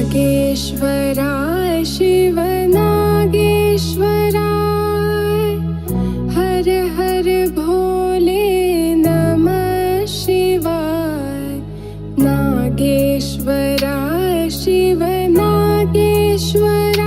नागेश्वराय शिव नागेश्वराय हर हर भोले नमः शिवाय। नागेश्वराय Shiv Nageshwar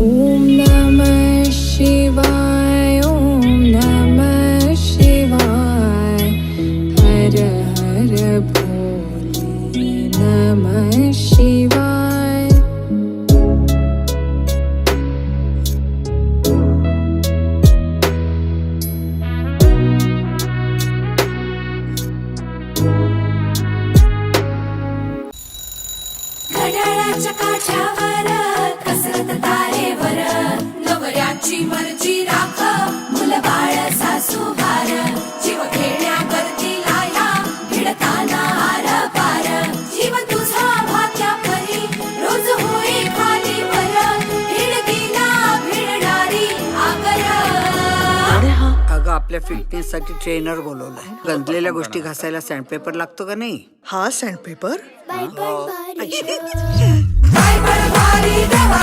Om Namah Shiva. तुझी मर्जी राख. मुल बाळ सासू भार. जीव खेळण्या करती लाया भिडताना आर पार जीव तुझा भात्या परी रोज होई खाली वर भिड गेला भिडणारी आकर अगं आपल्या फिटनेससाठी ट्रेनर बोलवलाय. गंजलेल्या गोष्टी घासायला सँडपेपर लागतो का नाही? हा सँडपेपर बाय बाय हो. बारी देवा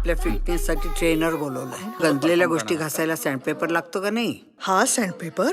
आपल्या फिटनेस साठी ट्रेनर बोलवलाय गंजलेल्या गोष्टी घासायला सँडपेपर लागतो का नाही? हा सँडपेपर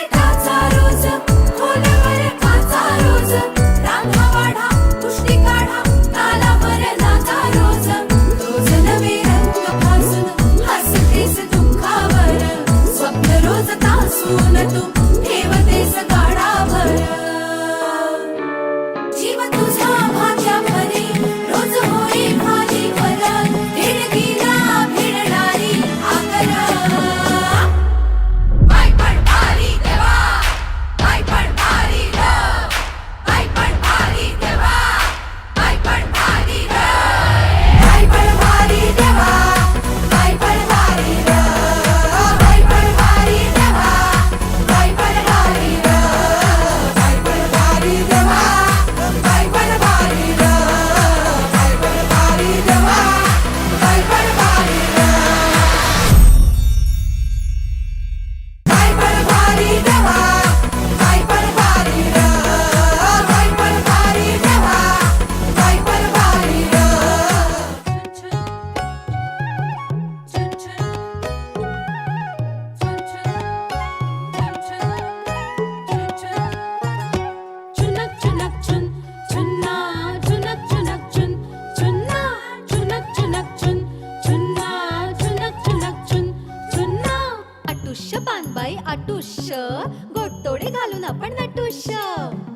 आपण नटुष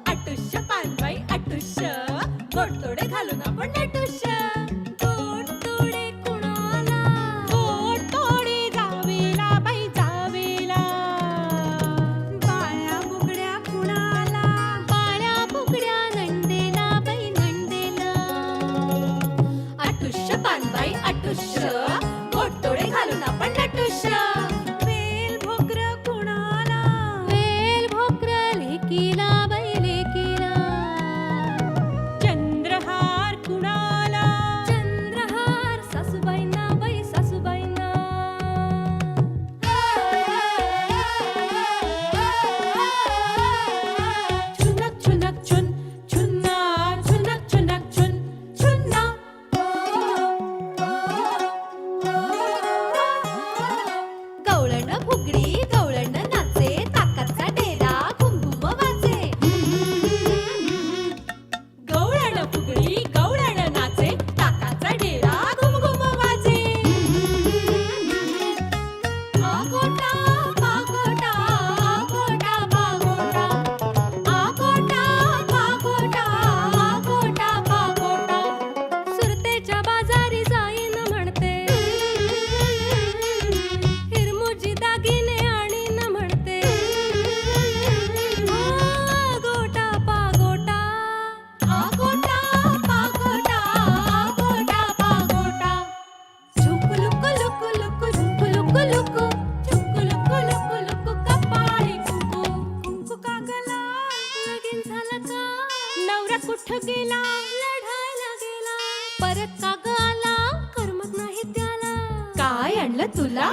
आटुष्य पानबाई आटुष्य गोडतोडे घालून आपण नटुष्य काय आणलं तुला?